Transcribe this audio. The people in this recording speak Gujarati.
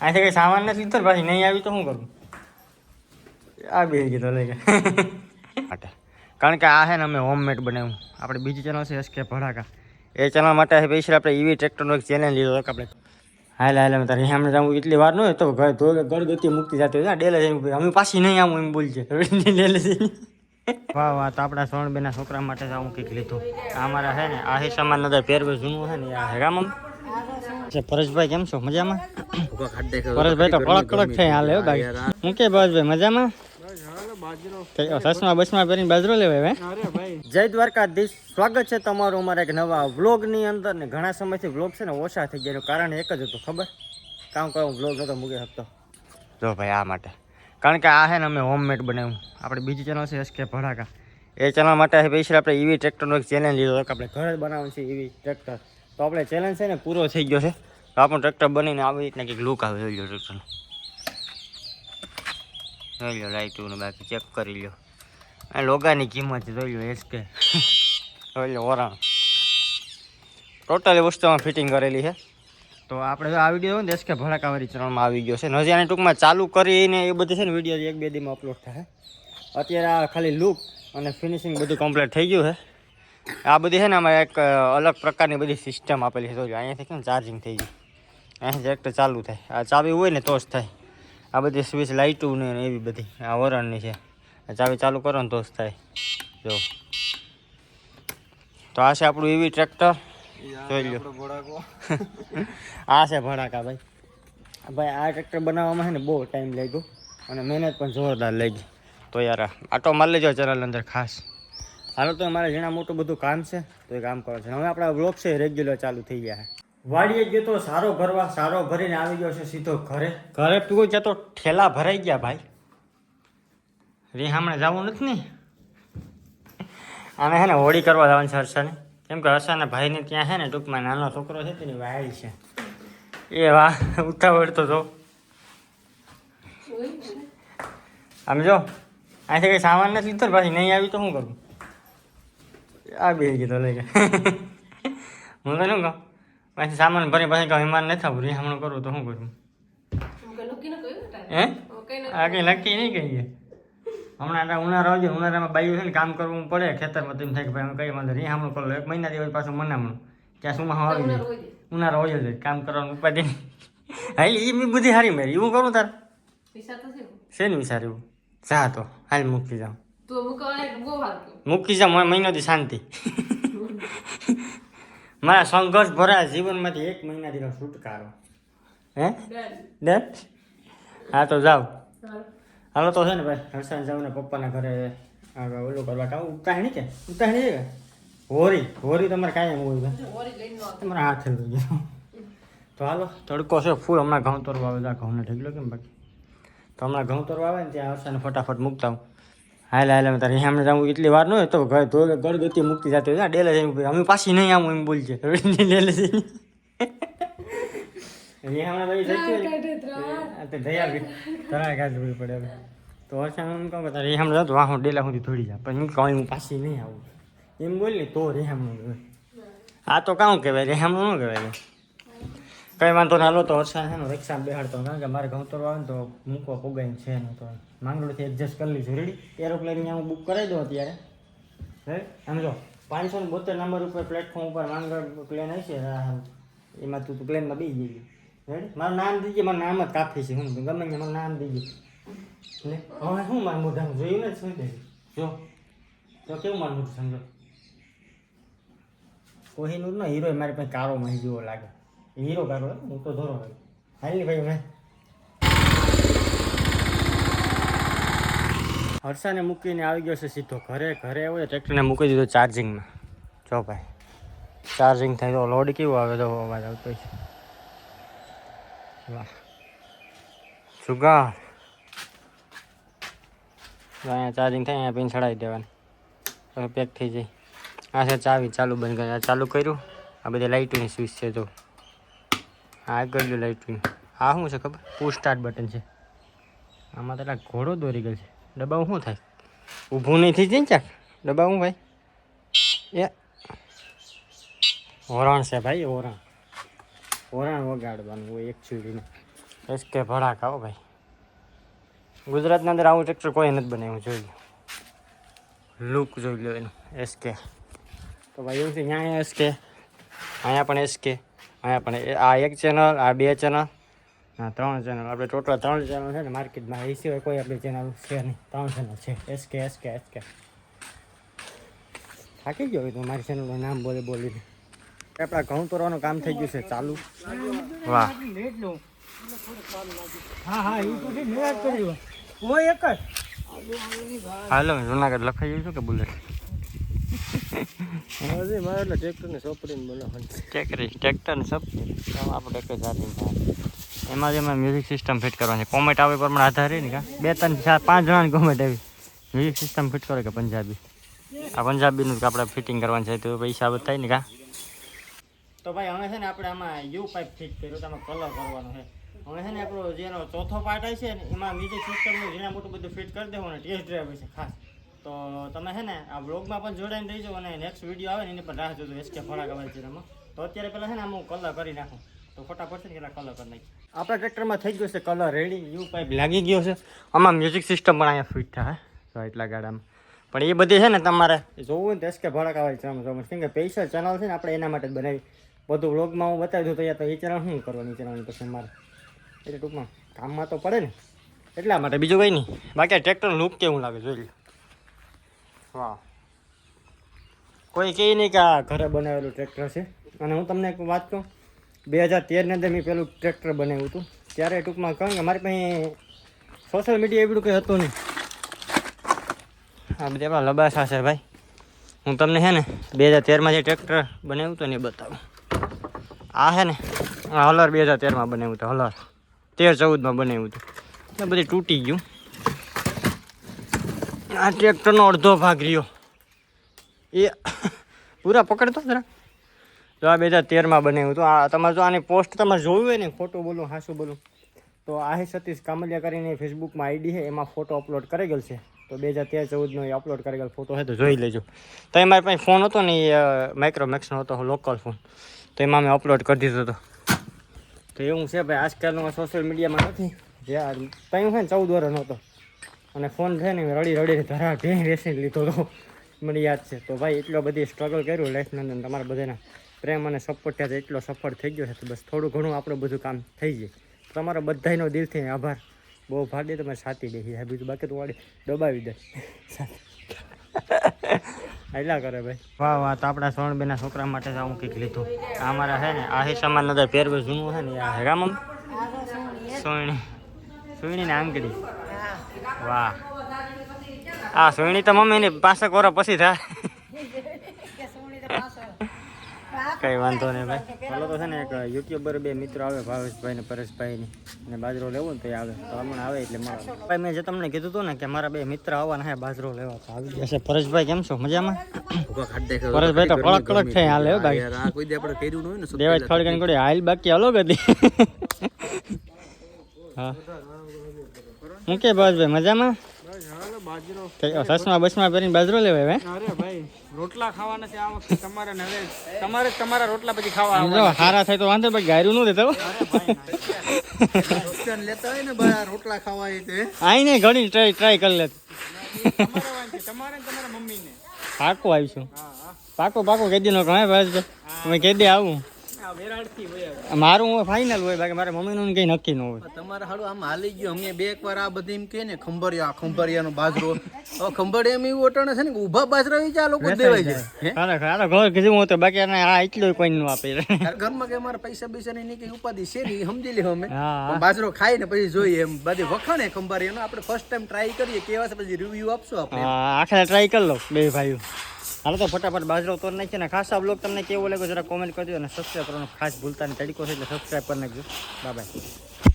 અહીંથી કંઈ સામાન નથી લીધો પાછી નહીં આવી તો શું કરું? આ બે કીધો લઈ ગયા માટે. કારણ કે આ છે ને અમે હોમમેડ બનાવ્યું. આપણે બીજી ચેનલ છે એસકે ભડાકા એ ચેનલ માટે પૈસા આપણે ઈવી ટ્રેક્ટરનો એક ચેનલ લીધો હતો આપણે. હાલ હાલ અમે તારે સામે જવું એટલી વાર ન હોય તો ઘર ધોરે ઘર ગતિ મુક્તિ જતી હોય. ને ડેલે જઈને અમે પાછી નહીં આવું એમ બોલશે ડેલે જઈને. વાહ વાહ તો આપણા સોનબેના છોકરા માટે જ આવું કંઈક લીધું. આ અમારા છે ને આ હિસામાં નદર પહેરવે જૂનું છે ને આ હેરામ છે પરેશભાઈ કેમ છો? મજામાં? પરેશભાઈ તો કડક કડક થઈ હાલે હો બાકી હું કે પરેશભાઈ મજામાં? સસમા બસમા પહેરીને બાજરો લેવાય હે જય દ્વારકાધીશ. સ્વાગત છે તમારું અમારા એક નવા વ્લોગની અંદર. ને ઘણા સમયથી વ્લોગ છે ને ઓછા થઈ ગયા. કારણ એક જ હતું ખબર? કામ કરો વ્લોગ નતો મૂકી શકતો. જો ભાઈ આ માટે. કારણ કે આ છે ને અમે હોમમેડ બનાવ્યું. આપણે બીજી ચેનલ છે એસકે ભડાકા. એ ચેનલ માટે સ્પેશિયલ આપણે ઈવી ટ્રેક્ટરનો એક ચેનલ લીધો. હતો કે આપણે ઘરે જ બનાવવાનું છે ઈવી ટ્રેક્ટર તો આપણે ચેલેન્જ છે ને પૂરો થઈ ગયો છે. તો આપણું ટ્રેક્ટર બનીને આવી રીતના કંઈક લુક આવે, જોઈ લો ટ્રેક્ટરનો જોઈ લો લાઇટું બાકી ચેક કરી લો. આ લોગાની કિંમત જોઈ લો એસકે જોઈ લો ઓરાણ ટોટલી વસ્તુમાં ફિટિંગ કરેલી છે. તો આપણે આ વીડિયો ને એસકે ભડાકાવાળી ચરણમાં આવી ગયો છે. નજીયાને ટૂંકમાં ચાલુ કરીને એ બધી છે ને વીડિયો એક બે દીમાં અપલોડ થાય. અત્યારે આ ખાલી લુક અને ફિનિશિંગ બધું કમ્પ્લીટ થઈ ગયું છે. આ બધી છે ને આમાં એક અલગ પ્રકારની બધી સિસ્ટમ આપેલી છે. તો અહીંયાથી કેમ ચાર્જિંગ થઈ ગયું? અહીંયાથી direct ચાલુ થાય. આ ચાવી હોય ને તો જ થાય. આ બધી સ્વિચ લાઇટું ને એવી બધી. આ વરણની છે. આ ચાવી ચાલુ કરો ને તો જ થાય. જો. તો આ છે આપણું એવી ટ્રેક્ટર જોઈ લો આ છે ભડાકા ભાઈ. ભાઈ આ ટ્રેક્ટર બનાવવામાં છે ને બહુ ટાઈમ લાગ્યો અને મહેનત પણ જોરદાર લાગી. તો યાર આટો મારી લેજો ચેનલ અંદર ખાસ. હાલો તો અમારે જેના મોટું બધું કામ છે, તો એ કામ કરો છે. હવે આપણા બ્લોગ છે રેગ્યુલર ચાલુ થઈ ગયા વાડીએ ગયો તો સારો ભરવા, સારો ભરીને આવી ગયો છે સીધો ઘરે. ઘરે પીવો છે તો ઠેલા ભરાઈ ગયા ભાઈ. રે હમણાં જવું નથી ને? આને હે ને હોળી કરવા જવાનું છે હર્ષાને. કેમ કે હર્ષાના ભાઈને ત્યાં છે ને ટૂંકમાં નાનો છોકરો છે, તેની વાય છે. એ વાહ ઉતાવળતો તો આમ જો, અહીંથી કંઈ સામાન નથી લીધો પાછી નહીં આવી તો શું કરું? આ ગયો કીધો લઈ ગયા હું તો શું કહું? પછી સામાન ભરી પછી કહું હિમાન નથી થવું હમણાં કરું તો શું કરું? હે આ કંઈ નક્કી નહીં કહીએ. હમણાં આ ઉનાળો આવજો ઉનાળામાં બાયું છે ને કામ કરવું પડે ખેતરમાં તેમ થાય કે ભાઈ કઈ વાંધો નહીં હમણાં કરો એક મહિના દિવસ પાછું મનામણું. ત્યાં સુમાં આવી જાય. ઉનાળો હોય જ કામ કરવાનું ઉપાધિ હા એ બી બધી હારી મારી. એવું કરું તાર? શેનું વિચાર્યું? જા તો હાલ મૂકી જાઉં. મૂકી જા મને મહિનોથી શાંતિ. મારા સંઘર્ષ ભરા જીવનમાંથી એક મહિનાથી છુટકારો. હે? ડન. હા તો જાઓ. હાલો તો છે ને ભાઈ હર્ષાને જાઉં ને પપ્પાના ઘરે ઓલું કરવા. કાં ઉતાહણી કે? ઉતાહણી છે હોરી હોરી તમારે કાંઈ હોય તમારે હાથે લઈ ગયો. તો હાલો તડકો છે ફૂલ. હમણાં ઘઉં તરવા આવે ઘઉંને લાગે કેમ બાકી? તો હમણાં ઘઉં તરવા આવે ને ત્યાં હર્ષાને ફટાફટ મૂકતા હું હાલ હાલ તારે હમણાં જવું એટલી વાર ન હોય તો ગળગતી મુક્તિ જતી હોય. ને ડેલે જઈને અમે પાછી નહીં આવું એમ બોલશે ડેલે જઈને. રિહામણા ભાઈ જતી હોય. આ તો દયા તરા કાઢવી પડે હવે. તો એમ કહું કે તારે રિહામણા જતો વાહ હું ડેલા સુધી થોડી જા. પણ એમ કહું હું પાછી નહીં આવું. એમ બોલ ને તો રેહામણું આ તો કાં કહેવાય રેહામણું ન કહેવાય. કઈ વાંધો ના લો તો વરસાદ છે રિક્ષા બેહાડતો કારણ કે મારે ઘઉં તોડવા આવે ને તો મૂકવા પોગાઈને છે ને તો માંગરોળથી એડજસ્ટ કરી લઈશું. રેડી એરોપ્લેન હું બુક કરાવી દઉં અત્યારે. હે સમજો પાંચસો ને બોતેર નંબર ઉપર પ્લેટફોર્મ ઉપર માંગરોળ પ્લેન હશે એમાં તું પ્લેનમાં બી જઈ રેડી મારું નામ દીજે મારું નામ જ કાફી છે. હું ગમે ને મારું નામ દીજે એટલે હવે શું મારું મોઢામાં જોયું ને શું જો, તો કેવું મારું મોઢું સમજો? કોહિનૂર નો હીરો મારી પાસે કારો મહી જેવો લાગે. હીરો કાળો હે, તો ધોરો હાલી ભાઈ મૂકીને આવી ગયો છે સીધો. ઘરે ઘરે આવ્યો ટ્રેક્ટરને મૂકી દીધો ચાર્જિંગમાં. જો ભાઈ ચાર્જિંગ થાય તો લોડ કેવું આવે તો અવાજ આવતો છે વાહ. સુગા અહીંયા ચાર્જિંગ થાય અહીંયા પિન ચડાવી દેવાની પેક થઈ જાય. આ છે ચાવી ચાલુ બંધ કરી. ચાલુ કર્યું. આ બધી લાઇટોની સ્વિચ છે તો આ કર્યું લાઇટોની આ શું છે ખબર? પુશ સ્ટાર્ટ બટન છે. આમાં તો ઘોડો દોરી ગયો છે. ડબ્બા શું થાય? ઊભું નહીં થઈ જાય ને ચાક? ડબ્બાવું ભાઈ? એ ઓરણ છે ભાઈ ઓરણ ઓરણ વગાડવાનું હોય એક ચૂડીને એસકે ભડાકા હો ભાઈ. ગુજરાતના અંદર આવું ટ્રેક્ટર કોઈ નથી બનાવ્યું, જોઈ લો લુક જોઈ લો એનું એસકે તો ભાઈ એવું છે, અહીંયા એસકે અહીંયા પણ એસકે અહીંયા પણ આ એક ચેનલ આ બે ચેનલ હા ત્રણ ચેનલ આપણે ટોટલ ત્રણ ચેનલ છે ને માર્કેટમાં એ સિવાય કોઈ આપણી ચેનલ છે નહીં. ત્રણ ચેનલ છે. એસકે એસકે એસકે થાકી ગયો તું મારી ચેનલનું નામ બોલે બોલીને. આપણા ઘઉં તોરવાનું કામ થઈ ગયું છે ચાલુ. વાહ. હા હા એ તો મેં જ કર્યું કોઈ એક જ. હાલો જુનાગઢ લખાઈ ગયું છે કે બુલેટ? મારે એટલે ટ્રેક્ટરને સોપડીને બનાવવાનું ટેકરી ટ્રેક્ટર ને આપણે એક જ એમાં જ એમાં મ્યુઝિક સિસ્ટમ ફિટ કરવાની છે. કોમેન્ટ આવે પ્રમાણે આધાર રહે ને કા? બે ત્રણ ચાર પાંચ જણાની કોમેન્ટ આવી. મ્યુઝિક સિસ્ટમ ફિટ કરે કે પંજાબી? આ પંજાબીનું જ આપણે ફિટિંગ કરવાનું છે. તો પૈસા બધા થાય ને કા? તો ભાઈ હવે છે ને આપણે આમાં યુ પાઇપ ફિટ કર્યું તો આમાં કલર કરવાનો છે. હવે છે ને આપણો જેનો ચોથો પાર્ટ આવે છે ને એમાં મ્યુઝિક સિસ્ટમનું જેના મોટું બધું ફિટ કરી દેવું ને ટેસ્ટ ડ્રાઈવ છે ખાસ. તો તમે છે ને આ બ્લોગમાં પણ જોડાઈને રહીજો અને નેક્સ્ટ વીડિયો આવે ને એની પણ રાહ જોજો એસકે આવે છે તો અત્યારે પહેલાં છે ને હું કલર કરી નાખું. તો ફટાફટ છે ને કેટલા કલર કરી નાખી આપણા ટ્રેક્ટરમાં થઈ ગયું છે કલર રેડી યુ પાઇપ લાગી ગયો છે. આમાં મ્યુઝિક સિસ્ટમ પણ અહીંયા ફિટ થાય તો એટલા ગાડામાં પણ એ બધી છે ને તમારે જોવું ને તો એસકે આવે છે જોવું કેમ કે પૈસા ચેનલ છે ને આપણે એના માટે જ બનાવી. બધું વ્લોગમાં હું બતાવી દઉં તો યાર તો એ ચેનલ શું કરવાની ચેનલ પછી મારે. એટલે ટૂંકમાં કામમાં તો પડે ને. એટલા માટે. બીજું કંઈ નહીં. બાકી ટ્રેક્ટર લુક કેવું લાગે, જોઈ લો. વાહ. કોઈ કહે નહીં કે આ ઘરે બનાવેલું ટ્રેક્ટર છે. અને હું તમને એક વાત કહું, બે હજાર તેરની અંદર મેં પેલું ટ્રેક્ટર બનાવ્યું હતું. ત્યારે ટૂંકમાં કહું કે મારી પાસે સોશિયલ મીડિયા એવું કંઈ હતું નહીં. આ બધા લબાસા છે ભાઈ. હું તમને છે ને બે હજાર તેરમાં જે ટ્રેક્ટર બનાવ્યું હતું ને એ બતાવું. આ છે ને હલર બે હજાર તેરમાં બનાવ્યું હતું, હલર. તેર ચૌદમાં બનાવ્યું હતું. એ બધી તૂટી ગયું. આ ટ્રેક્ટરનો અડધો ભાગ રહ્યો. એ પૂરા પકડતો જરા. જો આ બે હજાર તેરમાં બનાવ્યું હતું આ તમારે જો આની પોસ્ટ તમારે જોયું હોય ને, ખોટું બોલું હાસું બોલું. તો આ હે સતીશ કામલિયા કરીને ફેસબુકમાં આઈડી છે, એમાં ફોટો અપલોડ કરી ગયેલ છે. તો બે હજાર તેર ચૌદનો એ અપલોડ કરી ગયેલ ફોટો છે તો જોઈ લેજો. તો એ મારી પાસે ફોન હતો ને, એ માઇક્રોમેક્સનો હતો લોકલ ફોન. તો એમાં મેં અપલોડ કરી દીધો હતો. તો એવું છે, ભાઈ, આજકાલનો સોશિયલ મીડિયામાં નથી. જે આ ત્યાં છે ને, ચૌદ વર્ષનો હતો. અને ફોન છે ને રડી રડીને ધરા ભેં રેસીને લીધો હતો. મને યાદ છે. તો ભાઈ એટલો બધી સ્ટ્રગલ કર્યું લાઈફની અંદર તમારા બધાના પ્રેમ અને સપોર્ટ ત્યાં એટલો સફળ થઈ ગયો છે તો બસ થોડું ઘણું આપણું બધું કામ થઈ જાય તમારો બધાનો દિલથી આભાર. બહુ ભાગે તમે સાચી દેખી આ બીજું બાકી તો વાળી દબાવી દે. એટલા કરે ભાઈ. વાહ વાહ તો આપણા સોણબેના છોકરા માટે જ આવું કંઈક લીધું. આ અમારા છે ને આ હિસ્સામાં નદર પહેરવું જૂનું છે ને આ હે રામમ સોણી. સોણીને આંગળી. વાહ. આ સોયણી તો મમ્મીની પાસે કોરો પછી થાય. કઈ વાંધો નહીં ભાઈ. ચાલો તો છે ને એક યુટ્યુબર બે મિત્રો આવે ભાવેશભાઈ ને પરેશભાઈ ને. બાજરો લેવો ને તો આવે. તો હમણાં આવે એટલે મારો. ભાઈ મેં જે તમને કીધું હતું ને કે મારા બે મિત્ર આવવાના હે બાજરો લેવા. તો આવી ગયા છે. પરેશભાઈ કેમ છો? મજામાં? પરેશભાઈ તો કડક કડક છે હાલે ભાઈ. કોઈ દી આપણે કર્યું ન હોય ને દેવાજ ખડગન કોડી હાલ બાકી અલગ હતી હા. હું કે ભાઈ મજામાં? સસમાં બસમાં પહેરીને બાજરો લેવાય અરે ભાઈ રોટલા ખાવા નથી આ વખતે તમારે હવે તમારે તમારા રોટલા પછી ખાવા જો હારા થાય તો વાંધો ભાઈ ગાયરું ન દેતો લેતા હોય ને બા રોટલા ખાવા તે. આઈ ને ઘણી ટ્રાય ટ્રાય કરી લે. તમારે ને તમારા મમ્મીને. પાકો આવીશું. પાકો પાકો કેદી નો કહે બસ અમે કેદી આવું. મારું ફાઇનલ હોય બાકી મારા મમ્મીનું કઈ નક્કી ન હોય. તમારે હાડું આમ હાલી ગયું. અમે બે એક વાર આ બધી એમ કે ને ખંભરિયા ખંભારિયાનો બાજરો. ખંભરિયા એમ એવું ઓટણ છે ને કે ઊભા બાજરા વેચા લોકો દેવાય છે. અરે ઘર કીધું હું તો બાકી આ એટલું કોઈ નું આપે. ઘરમાં કે અમારે પૈસા પૈસા ની કઈ ઉપાધિ છે ને સમજી લે અમે. બાજરો ખાઈ ને પછી જોઈએ એમ. બધી વખાણે ખંભારિયાનો. આપણે ફર્સ્ટ ટાઈમ ટ્રાય કરીએ કેવા છે પછી રિવ્યુ આપશું આપણે. આખા ટ્રાય કરી લો બે ભાઈઓ. હાલો તો ફટાફટ બાજરો તોડ નાખીએ ને ખાસ આ બ્લોગ તમને કેવો લાગ્યો જરા કોમેન્ટ કરજો અને સબસ્ક્રાઈબ કરવાનું ખાસ ભૂલતા નહીં. તરીકો છે એટલે સબસ્ક્રાઈબ કરી નાખજો. બાય